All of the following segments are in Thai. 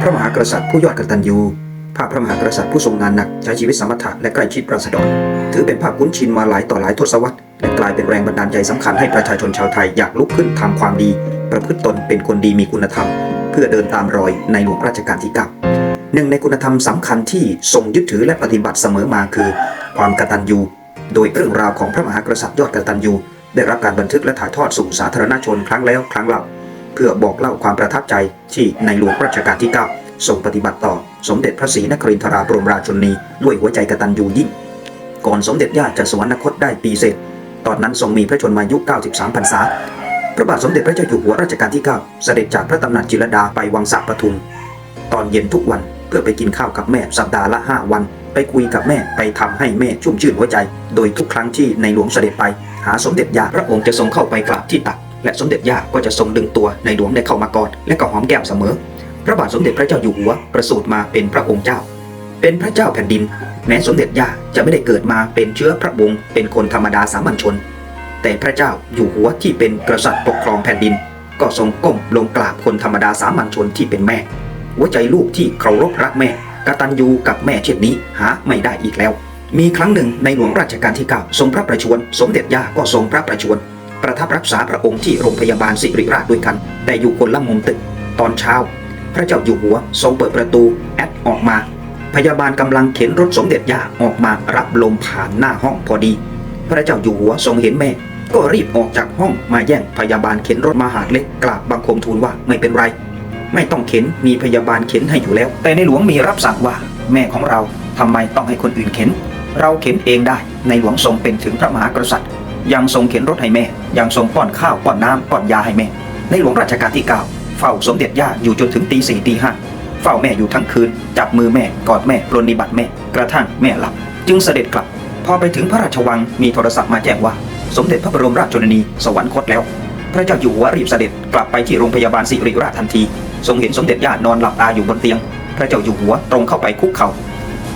พระมหากษัตริย์ผู้ยอดกตัญญูภาพพระมหากษัตริย์ผู้ทรงงานหนักใช้ชีวิตสมถะและใกล้ชิดราษฎร ถือเป็นภาพคุ้นชินมาหลายต่อหลายทศวรรษและกลายเป็นแรงบันดาลใจสำคัญให้ประชาชนชาวไทยอยากลุกขึ้นทำความดี ประพฤติตนเป็นคนดีมีคุณธรรม เพื่อเดินตามรอยในหลวงรัชกาลที่9หนึ่งในคุณธรรมสำคัญที่ทรงยึดถือและปฏิบัติเสมอมาคือ ความกตัญญูโดยเรื่องราวของพระมหากษัตริย์ยอดกตัญญูได้รับการบันทึกและถ่ายทอดสู่สาธารณชนครั้งแล้วครั้งเล่า พื่อบอกเล่าความประทับใจที่ในหลวงรัชกาลที่ 9 ทรงปฏิบัติต่อสมเด็จพระศรีนครินทราบรมราชชนีด้วยหัวใจกตัญญูยิ่ง ก่อนสมเด็จย่าจะสวรรคตได้ปีเศษ ตอนนั้นทรงมีพระชนมายุ 93 พรรษา พระบาทสมเด็จพระเจ้าอยู่หัวรัชกาลที่ 9 เสด็จจากพระตำหนักจิรดาไปวังสะปทุม ตอนเย็นทุกวันเพื่อไปกินข้าวกับแม่สัปดาห์ละ 5 วันไปคุยกับแม่ไปทำให้แม่ชุ่มชื่นหัวใจ โดยทุกครั้งที่ในหลวงเสด็จไป หาสมเด็จย่าพระองค์จะทรงเข้าไปกราบที่ตัก และสมเด็จย่าก็จะทรงดึงตัวในหลวงได้เข้ามากอดและก็หอมแก้มเสมอ พระบาทสมเด็จพระเจ้าอยู่หัวประสูติมาเป็นพระองค์เจ้า เป็นพระเจ้าแผ่นดิน แม้สมเด็จย่าจะไม่ได้เกิดมาเป็นเชื้อพระวงศ์เป็นคนธรรมดาสามัญชน แต่พระเจ้าอยู่หัวที่เป็นกษัตริย์ปกครองแผ่นดิน ก็ทรงก้มลงกราบคนธรรมดาสามัญชนที่เป็นแม่ หัวใจลูกที่เคารพรักแม่กตัญญูกับแม่เช่นนี้หาไม่ได้อีกแล้วมีครั้งหนึ่งในหลวงรัชกาลที่ 9 ทรงพระประชวร สมเด็จย่าก็ทรงพระประชวร ประทับรักษาพระองค์ที่โรงพยาบาลสิริราชด้วยกัน แต่อยู่คนละมุมตึก ตอนเช้า พระเจ้าอยู่หัวทรงเปิดประตูแอดออกมา พยาบาลกำลังเข็นรถสมเด็จย่าออกมารับลมผ่านหน้าห้องพอดี พระเจ้าอยู่หัวทรงเห็นแม่ ก็รีบออกจากห้องมาแย่งพยาบาลเข็นรถมาหาเล็กกราบบังคมทูลว่าไม่เป็นไร ไม่ต้องเข็นมีพยาบาลเข็นให้อยู่แล้ว แต่ในหลวงมีรับสั่งว่า แม่ของเราทำไมต้องให้คนอื่นเข็น เราเข็นเองได้ในหลวงทรงเป็นถึงพระมหากษัตริย์ ยังทรงเข็นรถให้แม่ ยังทรงป้อนข้าวป้อนน้ำป้อนยาให้แม่ ในหลวงรัชกาลที่ 9 เฝ้าสมเด็จย่าอยู่จนถึงตีสี่ตีห้าเฝ้าแม่อยู่ทั้งคืน จับมือแม่กอดแม่ปรนนิบัติแม่ กระทั่งแม่หลับ จึงเสด็จกลับ พอไปถึงพระราชวังมีโทรศัพท์มาแจ้งว่า สมเด็จพระบรมราชชนนีสวรรคตแล้ว พระเจ้าอยู่หัวรีบเสด็จกลับไปที่โรงพยาบาลสิริราชทันที ทรงเห็นสมเด็จย่านอนหลับตาอยู่บนเตียง พระเจ้าอยู่หัวตรงเข้าไปคุกเขา่า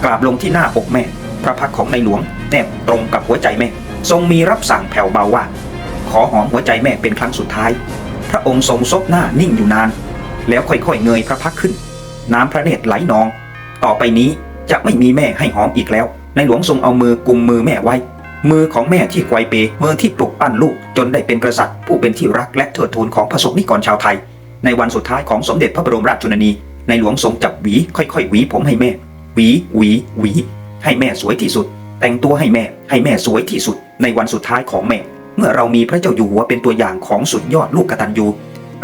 กราบลงที่หน้าอกแม่ พระพักของในหลวงแนบตรงกับหัวใจแม่ ทรงมีรับสั่งแผ่วเบาว่า ขอหอมหัวใจแม่เป็นครั้งสุดท้าย พระองค์ทรงซบหน้านิ่งอยู่นาน แล้วค่อยๆเงยพระพักขึ้น น้ำพระเนตรไหลนอง ต่อไปนี้จะไม่มีแม่ให้หอมอีกแล้ว ในหลวงทรงเอามือกุมมือแม่ไว้ มือของแม่ที่ไกวเปมือที่ปลุกปั้นลูกจนได้เป็นกษัตริย์ผู้เป็นที่รักและเทิดทูนของพระสงฆ์นิกรชาวไทย ในวันสุดท้ายของสมเด็จพระบรมราชชนนี ในหลวงทรงจับหวี ค่อยๆหวีผมให้แม่ หวี หวี หวี ให้แม่สวยที่สุด แต่งตัวให้แม่ ให้แม่สวยที่สุด ในวันสุดท้ายของแม่เมื่อเรามีพระเจ้าอยู่หัวเป็นตัวอย่างของสุดยอดลูกกตัญญู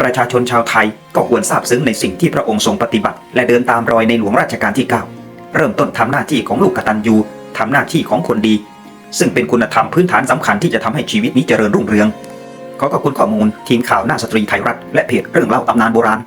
ประชาชนชาวไทยก็ควรทราบซึ้งในสิ่งที่พระองค์ทรงปฏิบัติ และเดินตามรอยในหลวงรัชกาลที่ 9 เริ่มต้นทำหน้าที่ของลูกกตัญญูทำหน้าที่ของคนดี ซึ่งเป็นคุณธรรมพื้นฐานสำคัญที่จะทำให้ชีวิตนี้เจริญรุ่งเรืองขอขอบคุณข้อมูล ทีมข่าวหน้าสตรีไทยรัฐและเพจเรื่องเล่าตำนานโบราณ